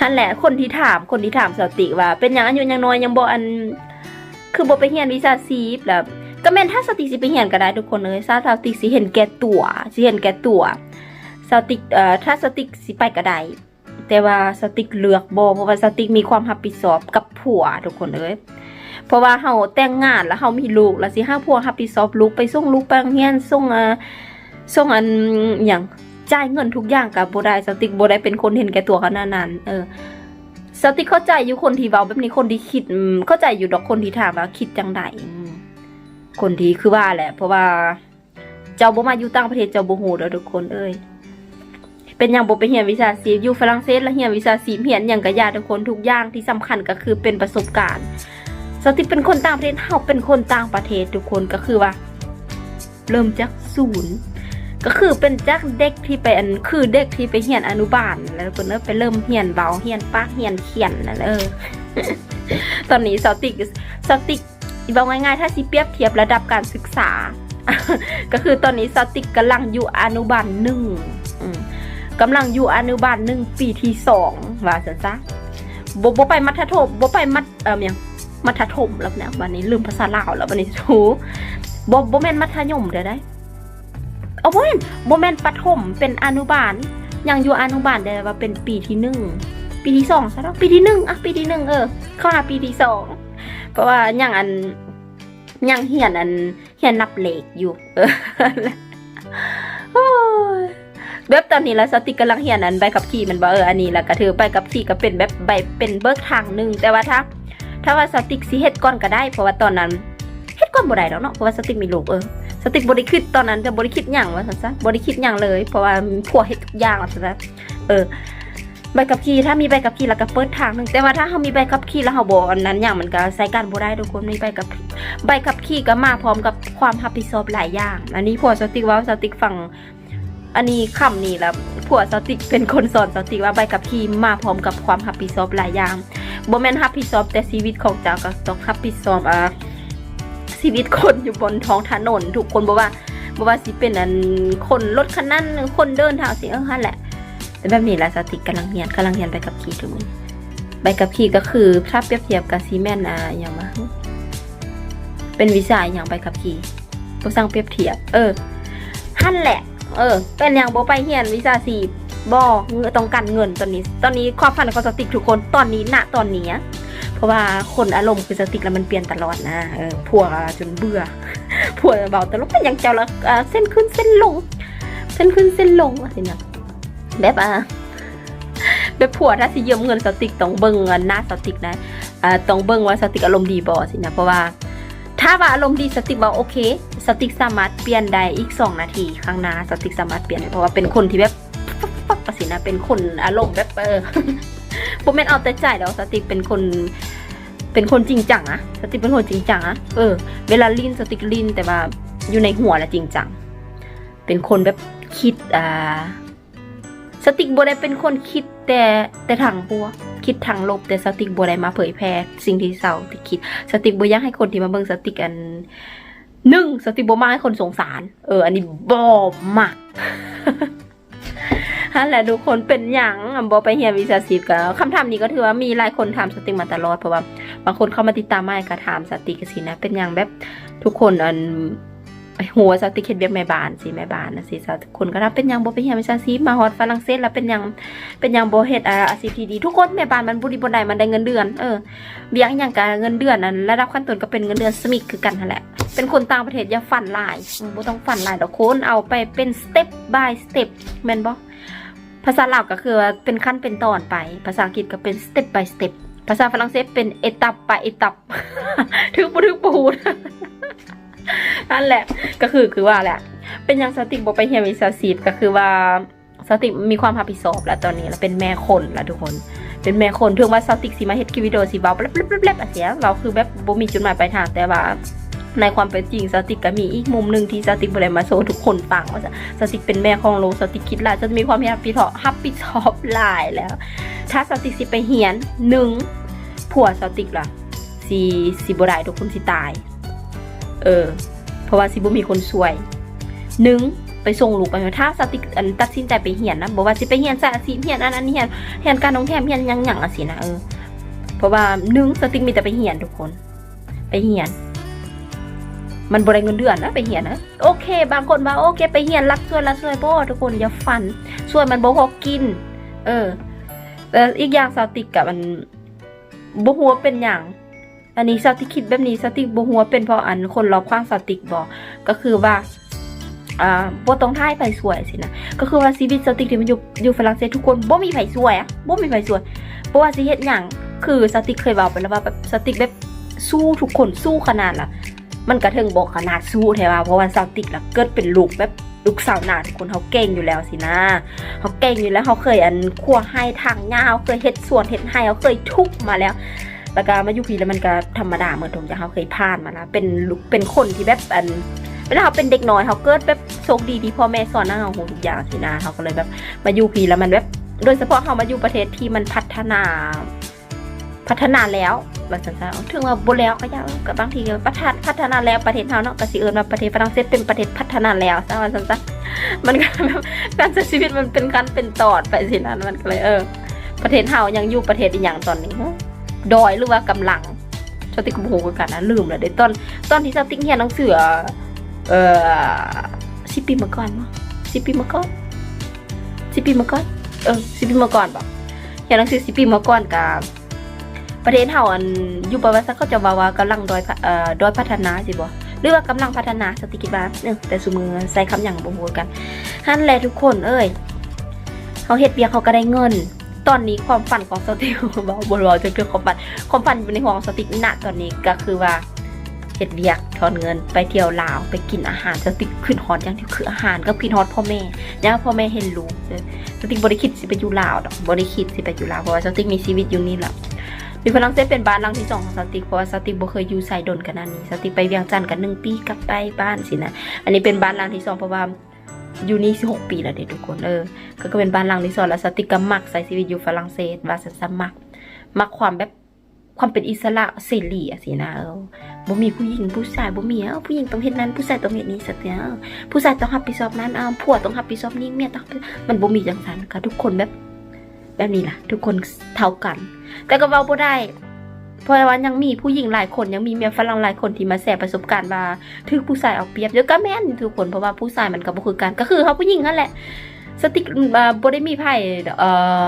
นั่นแหละคนที่ถามคนที่ถามสติว่า เป็นยังอายุยังน้อยยังบ่อัน คือบ่ไปเรียนวิชาชีพแล้วก็แม่นถ้าสติสิไปเรียนก็ได้ทุกคนเลยถ้าสติสิเห็นแก่ตัวสิเห็นแก่ตัวสติเอ่อถ้าสติสิไปก็ได้แต่ว่าสติกเลือกบ่เพราะว่าสติกมีความรับผิดชอบกับผัวทุกคนเลยเพราะว่าเฮาแต่งงานแล้วเฮามีลูกแล้วสิห้าผัวรับผิดชอบลูกไปส่งลูกไปโรงเรียนส่งอ่อส่งอันหยัง จ่ายเงินทุกอย่างกับโบได้สติกโบได้เป็นคนเห็นแก่ตัวขนาดนั้น เออ สติกเข้าใจอยู่คนที่เว้าแบบนี้คนที่คิดเข้าใจอยู่ดอกคนที่ถามว่าคิดจังไดอืมคนที่คือว่าแหละ เพราะว่า เจ้าบ่มาอยู่ต่างประเทศเจ้าบ่ฮู้เด้อทุกคนเอ้ยเป็นหยังโบไปเรียนวิชาชีพอยู่ฝรั่งเศสแล้วเรียนวิชาชีพเรียนหยังก็ยาทุกคนทุกอย่างที่สำคัญก็คือเป็นประสบการณ์สติเป็นคนต่างประเทศเฮาเป็นคนต่างประเทศทุกคนก็คือว่า เริ่มจากศูนย์ ก็คือเป็นจากเด็กที่ไปอันคือเด็กที่ไปเรียนอนุบาลแล้วคนเนอะไปเริ่มเรียนเบาเรียนปากเรียนเขียนนั่นเออตอนนี้สติกสติกบอกง่ายๆถ้าสิเปรียบเทียบระดับการศึกษา ก็คือตอนนี้สติกกำลังอยู่อนุบาลหนึ่งกำลังอยู่อนุบาลหนึ่งปีที่สองว่าสันซะบบไปมัธยมบ่ไปมัธเอ่อยังมัธยมแล้วเนี่ยวันนี้ลืมภาษาลาวแล้ววันนี้ถูบ่บ่แม่นมัธยมเด้อได้ เอาบ่แม่นบ่แม่นปฐมเป็นอนุบาลยังอยู่อนุบาลได้ว่าเป็นปีที่หนึ่งปีที่สองซะแล้วปีที่หนึ่งอะปีที่หนึ่งเออเข้าหาปีที่สองเพราะว่ายังอันยังเหียนอันเหียนนับเลขอยู่เออแบบตอนนี้แล้วสติกกำลังเหียนอันใบขับขี่มันบ่เอออันนี้แล้วก็ถือใบขับขี่ก็เป็นแบบใบเป็นเบิกทางหนึ่งแต่ว่าถ้าถ้าว่าสติกสิเฮ็ดก่อนก็ได้ เพราะว่าตอนนั้นเฮ็ดก่อนบ่ได้ดอกเนาะเพราะว่าสติกมีลูกเออ สติกบริคิดตอนนั้นจะบริคิดอย่างว่าสันซะบริคิดอย่างเลย เพราะว่าผัวเฮ็ดทุกอย่างว่าสันซะเออใบขับขี่ถ้ามีใบขับขี่แล้วก็เปิดทางหนึ่งแต่ว่าถ้าเขามีใบขับขี่แล้วเขาบอกอันนั้นอย่างมันก็ใช้การบ่ได้ทุกคนมีใบขับใบขับขี่ก็มาพร้อมกับความรับผิดชอบหลายอย่าง อันนี้ผัวสติกว่าสติกฟังอันนี้คำนี้แล้วผัวสติกเป็นคนสอนสติกว่าใบขับขี่มาพร้อมกับความรับผิดชอบหลายอย่างบ่แม่นรับผิดชอบแต่ชีวิตของเจ้าก็ต้องรับผิดชอบอ่า ชีวิตคนอยู่บนท้องถนนทุกคนบอกว่าบอกว่าสิเป็นอันคนรถคันนั้นคนเดินทางสิเออฮั่นแหละแต่แบบนี้ละสติกำลังเรียนกำลังเรียนไปกับขี่ทุกคนใบกับขี่ก็คือถ้าเปรียบเทียบกับซีเมนต์อะอย่างมาเป็นวิชาอย่างใบกับขี่บ่สร้างเปรียบเทียบ เออฮั่นแหละ เออ เป็นอย่างบ่ไปเรียนวิชาสีบ่เงินต้องการเงินตอนนี้ ตอนนี้ความฝันของสติกทุกคนตอนนี้ณตอนนี้ เพราะว่าคนอารมณ์คือสติกแล้วมันเปลี่ยนตลอดนะเออผัวจนเบื่อผัวเบาแต่ลกเป็นอย่างเจ้าละเส้นขึ้นเส้นลง เส้นขึ้นเส้นลงอะไรเนี่ยแบบอะแบบผัวถ้าสิยืมเงินสติกต้องเบิ่งหน้าสติกนะอ่าต้องเบิ่งว่าสติกอารมณ์ดีบ่สินะเพราะว่าถ้าว่าอารมณ์ดีสติกบอกโอเค สติกสามารถเปลี่ยนได้อีกสองนาทีข้างหน้าสติกสามารถเปลี่ยนได้เพราะว่าเป็นคนที่แบบปั๊บปั๊บปั๊บสินะเป็นคนอารมณ์แบบเออผมเป็นเอาแต่ใจแล้วสติกเป็นคน เป็นคนจริงจังอะสติกเป็นคนจริงจังอะเออ เวลาลินสติกลินแต่ว่าอยู่ในหัวแหละจริงจัง เป็นคนแบบคิดอ่าสติกบัได้เป็นคนคิดแต่แต่ทางบวกคิดทางลบแต่สติกบัได้มาเผยแพร่สิ่งที่เศร้าที่คิด สติกบัอยากให้คนที่มาเบิ่งสติกอันหนึ่งสติกบัมาให้คนสงสาร เออ อันนี้บอบมากนั่นแหละทุกคนเป็นอย่างบอไปเฮียนวิชาชีพกันคำถามนี้ก็ถือว่ามีหลายคนถามสติกมาตลอดเพราะว่า บางคนเข้ามาติดตามไม่ก็ถามสติกสินะ เป็นอย่างแบบทุกคนอันหัวสติเฮ็ดเบียกแม่บานสิแม่บานนะสิทุกคนก็ถามเป็นอย่างบอไปเฮียนวิชาชีมาฮอดฝรั่งเศสแล้วเป็นอย่างเป็นอย่างบเฮ็ดอาอาชีพที่ดีทุกคนแม่บานมันบุรีบนใดมันได้เงินเดือนเออเบี้ยงอย่างกับเงินเดือนนั้นระดับขั้นต้นก็เป็นเงินเดือนสมิกคือกันนั่นแหละเป็นคนต่างประเทศอย่าฝันลายอืมบ่ต้องฝันลายดอกคนเอาไปเป็นสเต็ป by สเต็ปแมนบ่ภาษาลาวก็คือเป็นขั้นเป็นตอนไป ภาษาอังกฤษก็เป็น step by step ภาษาฝรั่งเศสเป็นเอตับไปเอตับถึงบ่ถึงปูดนั่นแหละก็คือคือว่าแหละ เป็นอยังสติกบอกไปเฮียวิชาชีก็คือว่าสติกมีความรับผิดชอบแล้วตอนนี้แล้วเป็นแม่คนแล้วทุกคน เป็นแม่คนถึงว่าสติกสิมาเฮ็ดคลิปวิดีโอสิเว้าแป๊บๆๆๆอะเสียเราคือแบบบ่มีจุดหมายปลายทางแต่ว่าในความเป็นจริงสติกก็มีอีกมุมหนึ่งที่สติกบ่ได้มาโชว์ทุกคนฟังว่าสติกเป็นแม่ของโลสติกคิดหลายจะมีความรับผิดชอบรับผิดชอบหลายแล้ว ถ้าสติกสิไปเหียนหนึ่งผัวสติกล่ะสีสิบได้ทุกคนสิตาย เออ เพราะว่าสิบ่มีคนช่วยหนึ่งไปส่งลูกไปถ้าสติกอันตัดสินใจไปเฮียนนะบอกว่าสิไปเฮียนสายอาชีเฮียนอันนั้นเฮียนเฮียนการน้องแทมเฮียนยังหยังอะสินะเออเพราะว่าหนึ่งสติกมีแต่ไปเฮียนทุกคน ไปเฮียน มันบริเงินเดือนนะไปเฮียนนะโอเค บางคนว่าโอเค ไปเฮียนรักช่วยรักช่วยพ่อทุกคนอย่าฝันช่วยมันบ่พอกิน เออ แต่อีกอย่างสติกกับมันบ่หัวเป็นอย่าง อันนี้สติกคิดแบบนี้สติกบ่หัวเป็นเพราะอันคนรอบข้างสติกบอกก็คือว่าอ่าบ่ต้องท่ายไผสวยสินะก็คือว่าชีวิตสติกที่มันอยู่อยู่ฝรั่งเศสทุกคนบ่มีไผสวยอะบ่มีไผสวยเพราะว่าสิเฮ็ดหยังคือสติกเคยเว้าไปแล้วว่าแบบสติกแบบสู้ทุกคนสู้ขนาดล่ะมันกระเทิงบอกขนาดสู้แท้ว่าเพราะว่าสติกล่ะเกิดเป็นลูกแบบ ลูกสาวหนาทุกคนเขาเก่งอยู่แล้วสินะเขาเก่งอยู่แล้วเขาเคยอันคั่วให้ทางยาวเคยเฮ็ดสวนเฮ็ดให้เขาเคยทุกมาแล้วแล้วก็มาอยู่พีแล้วมันก็ธรรมดาเหมือนทุกอย่างเขาเคยผ่านมาแล้วเป็นลูกเป็นคนที่แบบอันเวลาเขาเป็นเด็กน้อยเขาเกิดแบบโชคดีที่พ่อแม่สอนนะเขาโหทุกอย่างสินะเขาก็เลยแบบมาอยู่พีแล้วมันแบบโดยเฉพาะเขามาอยู่ประเทศที่มันพัฒนาพัฒนาแล้ว ว่าสันซะถึงว่าบ่แล้วก็ยังกับบางทีก็พัฒนาพัฒนาแล้วประเทศเฮาเนาะก็สิเอิ้นว่าประเทศฝรั่งเศสเป็นประเทศพัฒนาแล้วซะว่าสันซะมันก็การใช้ชีวิตมันเป็นการเป็นตอดไปสินะมันก็เลยเออ ประเทศเฮายังอยู่ประเทศอีหยังตอนนี้ดอยหรือว่ากำลังสติกบ่ฮู้คือกันนะลืมแล้วเด้ตอนตอนที่สติกเรียนหนังสือเอ่อสิปีมาก่อนมั้งสิปีมาก่อนสิปีมาก่อนเออสิปีมาก่อนบอกเขียนหนังสือสิปีมาก่อนกับ ประเทศเฮาอันอยู่ประวัติศาสตร์เขาจะว่าว่ากำลังดอยเอ่อดอยพัฒนาสิบ่หรือว่ากำลังพัฒนาสติกิจบ้าเออแต่สมือใส่คำอย่างบ่ฮู้กันฮั่นแหละทุกคนเอ้ยเขาเฮ็ดเบียเขาก็ได้เงิน ตอนนี้ความฝันของสติกบ่บ่บ่จะเรื่องความฝันความฝันอยู่ในหัวของสติกณตอนนี้ก็คือว่าเฮ็ดเวียกถอนเงินไปเที่ยวลาวไปกินอาหารสติกขึ้นฮอตอย่างที่คืออาหารก็ขึ้นฮอตพ่อแม่ย่าพ่อแม่เห็นลูกเด้สติกบ่ได้คิดสิไปอยู่ลาวดอกบ่ได้คิดสิไปอยู่ลาวเพราะว่าสติกมีชีวิตอยู่นี่แหละ มีฝรั่งเศสเป็นบ้านหลังที่สองของสติกเพราะว่าสติกบ่เคยอยู่ไสดนขนาดนี้สติกไปเวียงจันทน์กันหนึ่งปีกลับไปบ้านสินะอันนี้เป็นบ้านหลังที่สองเพราะว่าอยู่นี่16ปีแล้วเด็กทุกคนเออก็ก็เป็นบ้านหลังที่สองแล้วสติกก็มักใช้ชีวิตอยู่ฝรั่งเศสว่าสันๆมักมักความแบบความเป็นอิสระเสรีอะสินะเออบ่มีผู้หญิงผู้ชายบ่มีเอ้าผู้หญิงต้องเฮ็ดนั้นผู้ชายต้องเฮ็ดนี้สักอย่างผู้ชายต้องรับผิดชอบนั้นอ้าผัวต้องรับผิดชอบนี้เมียต้องมันบ่มีจังซั่นค่ะทุกคนแบบแบบนี้ล่ะ ทุกคนเท่ากัน แต่ก็เว้าบ่ได้เพราะว่ายังมีผู้หญิงหลายคนยังมีเมียฝรั่งหลายคนที่มาแชร์ประสบการณ์ว่าถูกผู้ชายเอาเปรียบเดี๋ยวก็แม่นทุกคนเพราะว่าผู้ชายมันก็บ่คือกันก็คือเฮาผู้หญิงนั่นแหละ สติกอ่าบ่ได้มีไผเอ่อ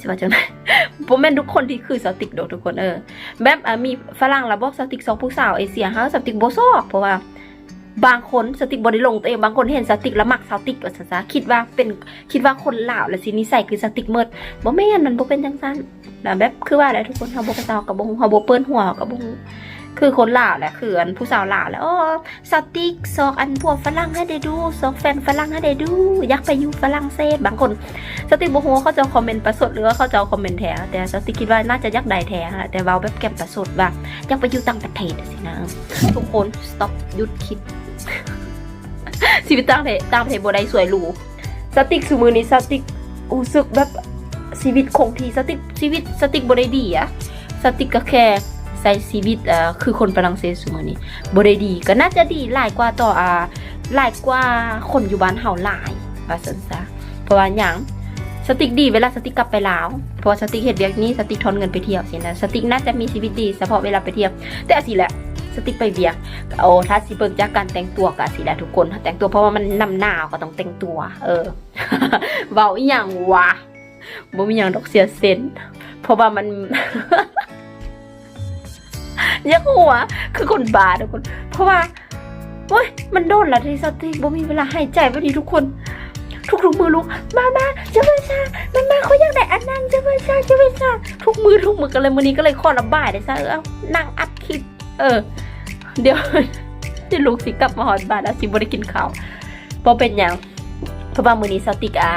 สิว่าจังได๋บ่แม่นทุกคนที่คือสติกดอกทุกคนเออแบบอะมีฝรั่งระบบสติกสองผู้สาวเอเชียเฮาสติกบ่ซอกเพราะว่า บางคนสติกบ่ได้ลงตัวเองบางคนเห็นสติกแล้วมักสติกว่าซั่นซะคิดว่าเป็นคิดว่าคนลาวและสินิสัยคือสติกเมิดบ่แม่นมันบ่เป็นจังซั่นแล้วแบบคือว่าแหละทุกคนเฮาบ่กระเซากับบ่ฮู้เฮาบ่เปิ้นหัวกับบ่ฮู้คือคนลาวแหละคืออันผู้สาวลาวและอ๋อสติกซอกอันพวกฝรั่งให้ได้ดูซอกแฟนฝรั่งให้ได้ดูอยากไปอยู่ฝรั่งเศสบางคนสติกบ่ฮู้ว่าเขาจะคอมเมนต์ประสดหรือว่าเขาจะคอมเมนต์แท้แต่สติกคิดว่าน่าจะอยักได้แท้แหละแต่เว้าแบบแก้มประสดว่าอยากไปอยู่ต่างประเทศสินะทุกคน stop หยุดคิด ชีวิตต่างประเทศต่างประเทศบ่ได้สวยหรูสติกสมือนี้สติกรู้สึกแบบชีวิตคงที่สติกชีวิตสติกบ่ได้ดีอะสติกก็แค่ใช้ชีวิตเอ่อคือคนฝรั่งเศสสมือนี้บ่ได้ดีก็น่าจะดีหลายกว่าต่ออ่าหลายกว่าคนอยู่บ้านเฮาหลายว่าซั่นซะเพราะว่าหยังสติกดีเวลาสติกกลับไปลาวเพราะว่าสติกเห็ดเวียกนี้สติกทอนเงินไปเที่ยวสินะสติกน่าจะมีชีวิตดีเฉพาะเวลาไปเที่ยวแต่อาสิแหละ สติกไปเวียกโอ้ถ้าสิเบิ่งจากการแต่งตัวก็สิละทุกคนถ้าแต่งตัวเพราะว่ามันนำหนาวก็ต้องแต่งตัว เออเว้าอีหยังวะบ่มีหยังดอกเสียเซนเพราะว่ามันยักหัว คือคนบาทุกคน เพราะว่าโอ้ยมันโดนละที่สติกบ่มีเวลาหายใจพอดีทุกคนทุกทุกมือลุกมามาเจะไปซามามาเขาอยากได้อันนั้นจะไปซาจะไปซาทุกมือทุกมือกันเลยมือนี้ก็เลยขอระบายได้ซะเออเอานั่งอัดคลิป เออ เดี๋ยวเดี๋ยวลูกสิกลับมาหอดบ้านแล้วสิบ่ได้กินข้าวเพราะเป็นหยังเพราะว่ามือนี้สติกอา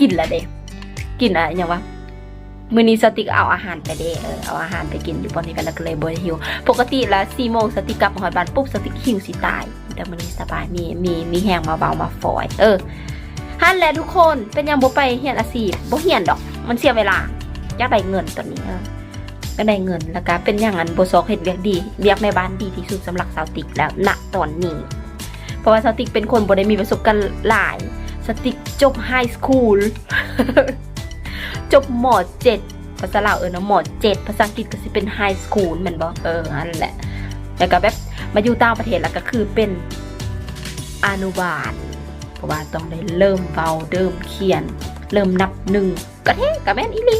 กินละเด้กินอะหยังวะมือนี้สติกเอาอาหารไปเด้เออเอาอาหารไปกินอยู่ปอนนี้กันแล้วก็เลยบ่ได้หิว ปกติแล้ว4โมงสติกกลับมาหอดบ้านปุ๊บสติกหิวสิตาย แต่มือนี้สบายมีมีมีแหงมาเบามาฟอย เออฮั่นแหละทุกคนเป็นยังบ่ไปเฮียนอาชีพบ่เฮียนดอก มันเสียเวลาอยากได้เงินตอนนี้เออ ก็ได้เงินแล้วก็เป็นอย่างนั้นโบซอกเฮ็ดเวียกดีเวียกในบ้านดีที่สุดสำหรับสาวติ๊กแล้วณตอนนี้ เพราะว่าสาวติ๊กเป็นคนโบได้มีประสบการณ์หลายสติ๊กจบไฮสคูลจบหม .7 ภาษาลาวเออเนาะหม .7 ภาษาอังกฤษก็สิเป็นไฮสคูลแม่นบ่เอออันนแหละ แล้วก็แบบมาอยู่ต่างประเทศแล้วก็คือเป็นอนุบาลเพราะว่าต้องได้เริ่มเบาเริ่มเขียน เริ่มนับหนึ่งก็เท่ก็แม่นอีลี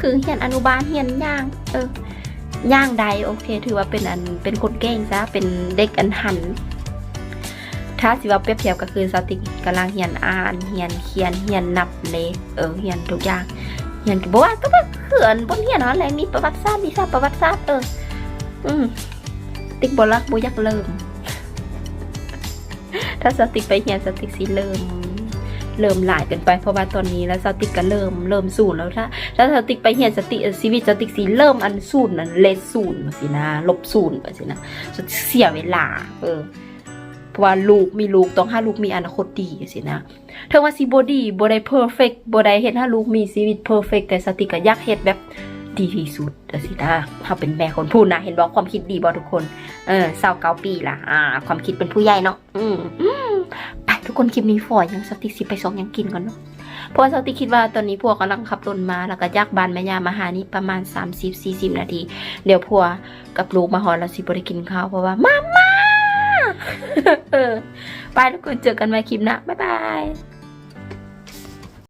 คือเฮียนอนุบาลเฮียนย่างเออย่างใดโอเค ถือว่าเป็นอันเป็นคนเก่งซะเป็นเด็กอันหัน ถ้าสิว่าเปรียบเทียบก็คือสติกกำลังเฮียนอ่านเฮียนเขียนเฮียนนับเลขเออเฮียนทุกอย่างเฮียนบอกว่าก็แบบเขื่อนบนเฮียนอะไรมีประวัติศาสตร์วิชาประวัติศาสตร์เอออืมติ๊กบอลักบอยักเริ่ม ถ้าสติกไปเฮียนสติกสิเริ่ม เริ่มหลายเกินไปเพราะว่าตอนนี้แล้วสติกก็เริ่มเริ่มศูนแล้วถ้าถ้าสติกไปเฮียนสติชีวิตสติกสิเริ่มอันศูนย์นั่นเลสศูนสินะลบศูนไปสินะเสียเวลา เออเพราะว่าลูกมีลูกต้องให้ลูกมีอนาคตดีสินะเธอว่าสิบ่ดีบ่ได้เพอร์เฟกต์บ่ได้เฮ็ดให้ลูกมีชีวิตเพอร์เฟกต์แต่สติกก็ยากเฮ็ดแบบดีที่สุดจังซี่นะเฮาเป็นแม่คนพูดนะ เห็นบ่ความคิดดีบ่ทุกคน เออ29ปีละอ่า ความคิดเป็นผู้ใหญ่เนาะอืม คนคลิปนี้ฝอยยังสติสิไปสองยังกินก่อนเนาะเพราะว่าสติคิดว่าตอนนี้พวกกำลังขับรถมาแล้วก็จากบ้านแม่ยามาหานี่ประมาณ 30-40 นาที เดี๋ยวพัวกับลูกมาหอนแล้วสิบ่ได้กินข้าวเพราะว่ามาม่าเออไปทุกคนเจอกันใหม่คลิปหน้าบ๊ายบาย